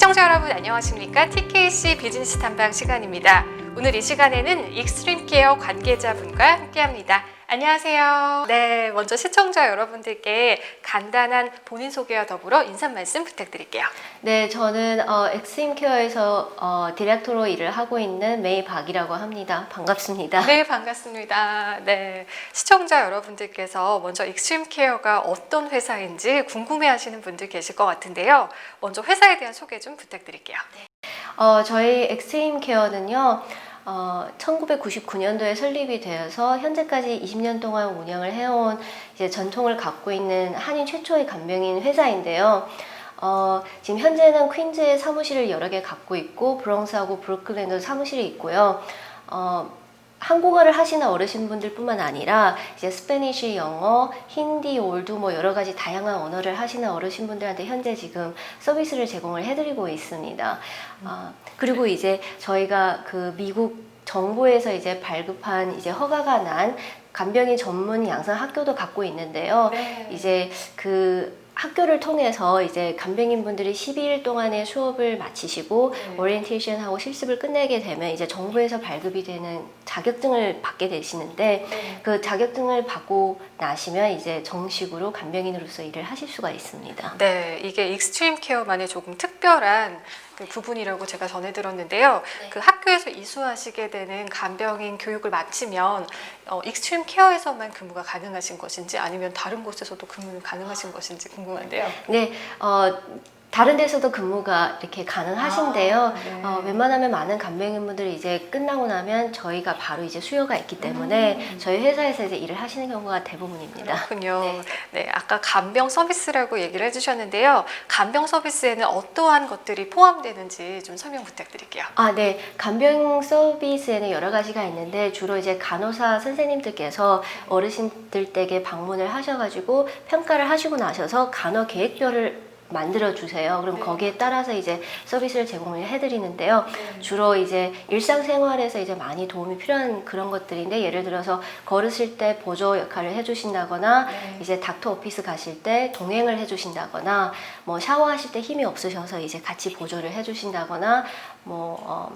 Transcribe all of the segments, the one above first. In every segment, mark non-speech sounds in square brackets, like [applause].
시청자 여러분 안녕하십니까? TKC 비즈니스 탐방 시간입니다. 오늘 이 시간에는 익스트림 케어 관계자분과 함께합니다. 안녕하세요. 네, 먼저 시청자 여러분들께 간단한 본인 소개와 더불어 인사 말씀 부탁드릴게요. 네, 저는 어, 엑스임케어에서 어, 디렉터로 일을 하고 있는 메이 박이라고 합니다. 반갑습니다. 네, 반갑습니다. 네, 시청자 여러분들께서 먼저 익스트림 케어가 어떤 회사인지 궁금해하시는 분들 계실 것 같은데요. 먼저 회사에 대한 소개 좀 부탁드릴게요. 어, 저희 엑스임케어는요. 어, 1999년도에 설립이 되어서 현재까지 20년 동안 운영을 해온 이제 전통을 갖고 있는 한인 최초의 간병인 회사인데요. 어, 지금 현재는 퀸즈에 사무실을 여러 개 갖고 있고 브롱스하고 브루클린도 사무실이 있고요. 어, 한국어를 하시는 어르신분들뿐만 아니라 이제 스페니쉬, 영어, 힌디, 올두 뭐 여러 가지 다양한 언어를 하시는 어르신분들한테 현재 지금 서비스를 제공을 해드리고 있습니다. 아, 그리고 이제 저희가 그 미국 정부에서 이제 발급한 이제 허가가 난 간병인 전문 양성 학교도 갖고 있는데요. 이제 그 학교를 통해서 이제 간병인 분들이 12일 동안의 수업을 마치시고 오리엔테이션하고 실습을 끝내게 되면 이제 정부에서 발급이 되는 자격증을 받게 되시는데 그 자격증을 받고 나시면 이제 정식으로 간병인으로서 일을 하실 수가 있습니다. 네, 이게 익스트림 케어만의 조금 특별한 그 부분이라고 제가 전해 들었는데요. 네. 그 학교에서 이수하시게 되는 간병인 교육을 마치면 어, 익스트림 케어에서만 근무가 가능하신 것인지 아니면 다른 곳에서도 근무는 가능하신 것인지 궁금한데요. 네, 어, 다른 데서도 근무가 이렇게 가능하신데요. 아, 네. 어, 웬만하면 많은 간병인분들이 이제 끝나고 나면 저희가 바로 이제 수요가 있기 때문에 음. 저희 회사에서 이제 일을 하시는 경우가 대부분입니다. 그렇군요. 네. 네. 아까 간병 서비스라고 얘기를 해주셨는데요. 간병 서비스에는 어떠한 것들이 포함되는지 좀 설명 부탁드릴게요. 아, 네. 간병 서비스에는 여러 가지가 있는데 주로 이제 간호사 선생님들께서 어르신들 댁에 방문을 하셔가지고 평가를 하시고 나셔서 간호 계획표를 만들어 주세요. 그럼 네. 거기에 따라서 이제 서비스를 제공을 해드리는데요. 주로 이제 일상생활에서 이제 많이 도움이 필요한 그런 것들인데 예를 들어서 걸으실 때 보조 역할을 해주신다거나 네. 이제 닥터 오피스 가실 때 동행을 해주신다거나 뭐 샤워하실 때 힘이 없으셔서 이제 같이 보조를 해주신다거나 뭐 어,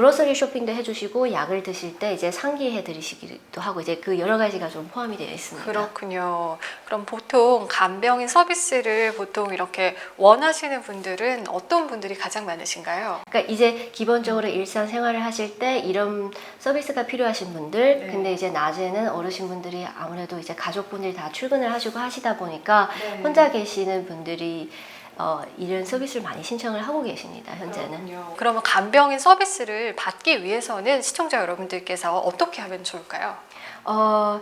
그로서리 쇼핑도 해주시고 약을 드실 때 이제 상기해 드리시기도 하고 이제 그 여러 가지가 좀 포함이 되어 있습니다. 그렇군요. 그럼 보통 간병인 서비스를 보통 이렇게 원하시는 분들은 어떤 분들이 가장 많으신가요? 그러니까 이제 기본적으로 일상 생활을 하실 때 이런 서비스가 필요하신 분들, 네. 근데 이제 낮에는 어르신분들이 아무래도 이제 가족분들이 다 출근을 하시고 하시다 보니까 네. 혼자 계시는 분들이 어, 이런 서비스를 많이 신청을 하고 계십니다. 현재는. 그렇군요. 그러면 간병인 서비스를 받기 위해서는 시청자 여러분들께서 어떻게 하면 좋을까요? 어,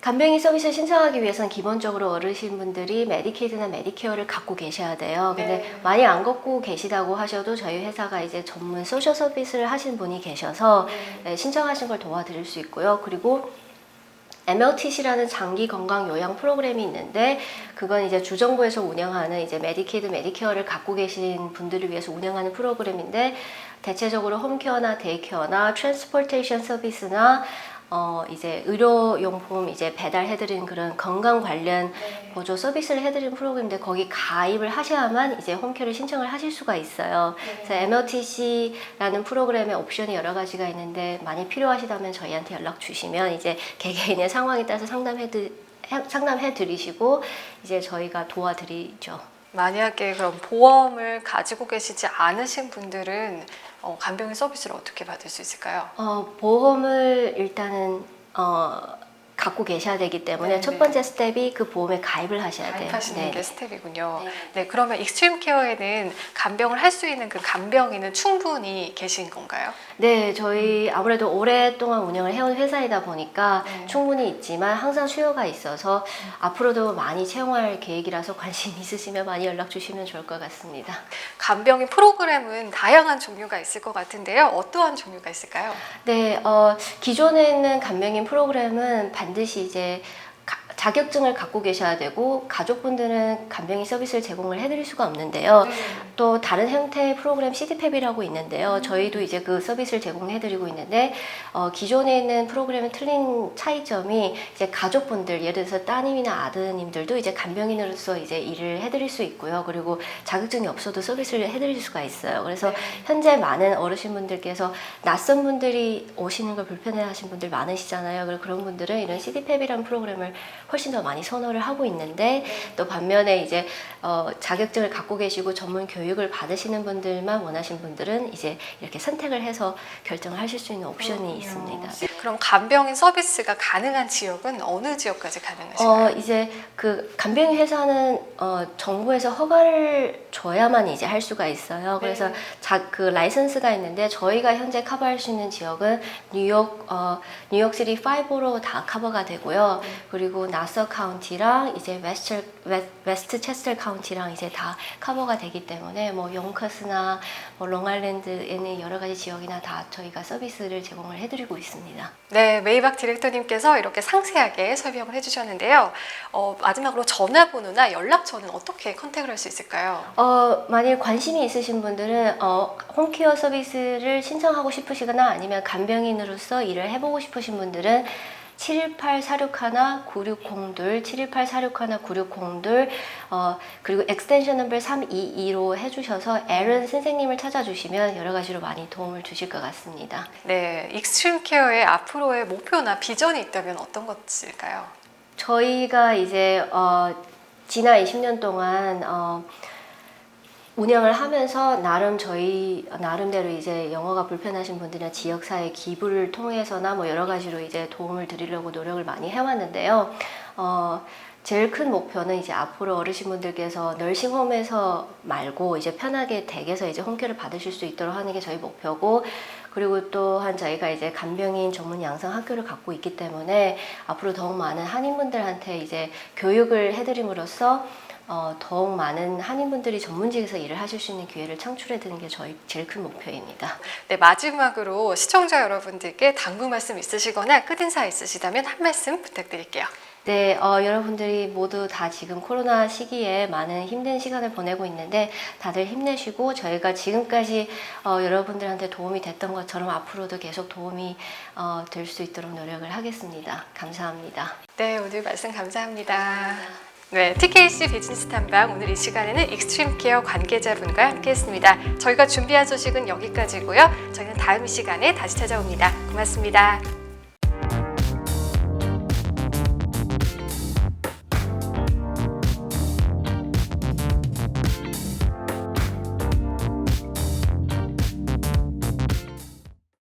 간병인 서비스를 신청하기 위해서는 기본적으로 어르신분들이 메디케이드나 메디케어를 갖고 계셔야 돼요. 근데 네. 많이 안 갖고 계시다고 하셔도 저희 회사가 이제 전문 소셜 서비스를 하신 분이 계셔서 네, 신청하신 걸 도와드릴 수 있고요. 그리고 MLTC라는 장기 건강 요양 프로그램이 있는데 그건 이제 주정부에서 운영하는 이제 메디케이드 메디케어를 갖고 계신 분들을 위해서 운영하는 프로그램인데 대체적으로 홈케어나 데이케어나 트랜스포테이션 서비스나 어 이제 의료용품 이제 배달해드리는 그런 건강 관련 보조 서비스를 해드리는 프로그램인데 거기 가입을 하셔야만 이제 홈케어를 신청을 하실 수가 있어요. 그래서 MLTC라는 프로그램의 옵션이 여러 가지가 있는데 많이 필요하시다면 저희한테 연락 주시면 이제 개개인의 상황에 따라서 상담해 드 상담해 드리시고 이제 저희가 도와드리죠. 만약에 그럼 보험을 가지고 계시지 않으신 분들은 어, 간병인 서비스를 어떻게 받을 수 있을까요? 어, 보험을 일단은 어, 갖고 계셔야 되기 때문에 네, 첫 네. 번째 스텝이 그 보험에 가입을 하셔야 돼요. 가입하시는 네. 게 스텝이군요. 네. 네, 그러면 익스트림 케어에는 간병을 할 수 있는 그 간병인은 충분히 계신 건가요? 네, 저희 아무래도 오랫동안 운영을 해온 회사이다 보니까 네. 충분히 있지만 항상 수요가 있어서 앞으로도 많이 채용할 계획이라서 [laughs] 관심 있으시면 많이 연락 주시면 좋을 것 같습니다. 간병인 프로그램은 다양한 종류가 있을 것 같은데요. 어떠한 종류가 있을까요? 네, 어, 기존에 있는 간병인 프로그램은 반드시 이제 가- 자격증을 갖고 계셔야 되고 가족분들은 간병인 서비스를 제공을 해드릴 수가 없는데요. 또 다른 형태의 프로그램 CDPAP이라고 있는데요. 저희도 이제 그 서비스를 제공해드리고 있는데 어, 기존에 있는 프로그램의 틀린 차이점이 이제 가족분들 예를 들어서 따님이나 아드님들도 이제 간병인으로서 이제 일을 해드릴 수 있고요. 그리고 자격증이 없어도 서비스를 해드릴 수가 있어요. 그래서 현재 많은 어르신분들께서 낯선 분들이 오시는 걸 불편해하신 분들 많으시잖아요. 그리고 그런 분들은 이런 CDPAP이라는 프로그램을 훨씬 더 많이 선호를 하고 있는데 또 반면에 이제 어, 자격증을 갖고 계시고 전문 교육을 받으시는 분들만 원하신 분들은 이제 이렇게 선택을 해서 결정을 하실 수 있는 옵션이 있습니다. 그럼 간병인 서비스가 가능한 지역은 어느 지역까지 가능하신가요? 어 이제 그 간병인 회사는 어 정부에서 허가를 줘야만 이제 할 수가 있어요. 그래서 네. 자 그 라이선스가 있는데 저희가 현재 커버할 수 있는 지역은 뉴욕 어 뉴욕시티 5로 다 커버가 되고요. 그리고 나서 카운티랑 이제 웨스트 웨- 웨스트 체스터 카운티랑 이제 다 커버가 되기 때문에 뭐 용커스나 뭐 롱아일랜드에 있는 여러 가지 지역이나 다 저희가 서비스를 제공을 해드리고 있습니다. 네, 메이박 디렉터님께서 이렇게 상세하게 설명을 해주셨는데요. 어, 마지막으로 전화번호나 연락처는 어떻게 컨택을 할 수 있을까요? 어, 만일 관심이 있으신 분들은 어, 홈케어 서비스를 신청하고 싶으시거나 아니면 간병인으로서 일을 해보고 싶으신 분들은 718-461-9602, 718-461-9602, 어, 그리고 엑스텐션 넘버 322로 해주셔서 에런 선생님을 찾아주시면 여러 가지로 많이 도움을 주실 것 같습니다. 네, 익스트림 케어의 앞으로의 목표나 비전이 있다면 어떤 것일까요? 저희가 이제 어, 지난 20년 동안 어, 운영을 하면서 나름 저희 나름대로 이제 영어가 불편하신 분들이나 지역사회 기부를 통해서나 뭐 여러 가지로 이제 도움을 드리려고 노력을 많이 해왔는데요. 어, 제일 큰 목표는 이제 앞으로 어르신분들께서 널싱홈에서 말고 이제 편하게 댁에서 이제 홈케어를 받으실 수 있도록 하는 게 저희 목표고 그리고 또한 저희가 이제 간병인 전문 양성 학교를 갖고 있기 때문에 앞으로 더욱 많은 한인분들한테 이제 교육을 해드림으로써 어, 더욱 많은 한인분들이 전문직에서 일을 하실 수 있는 기회를 창출해 드는 게 저희 제일 큰 목표입니다. 네, 마지막으로 시청자 여러분들께 당부 말씀 있으시거나 끝인사 있으시다면 한 말씀 부탁드릴게요. 네, 어, 여러분들이 모두 다 지금 코로나 시기에 많은 힘든 시간을 보내고 있는데 다들 힘내시고 저희가 지금까지 어, 여러분들한테 도움이 됐던 것처럼 앞으로도 계속 도움이 어, 될 수 있도록 노력을 하겠습니다. 감사합니다. 네, 오늘 말씀 감사합니다. 네, TKC 비즈니스 탐방 오늘 이 시간에는 익스트림 케어 관계자분과 함께했습니다. 저희가 준비한 소식은 여기까지고요. 저희는 다음 시간에 다시 찾아옵니다. 고맙습니다.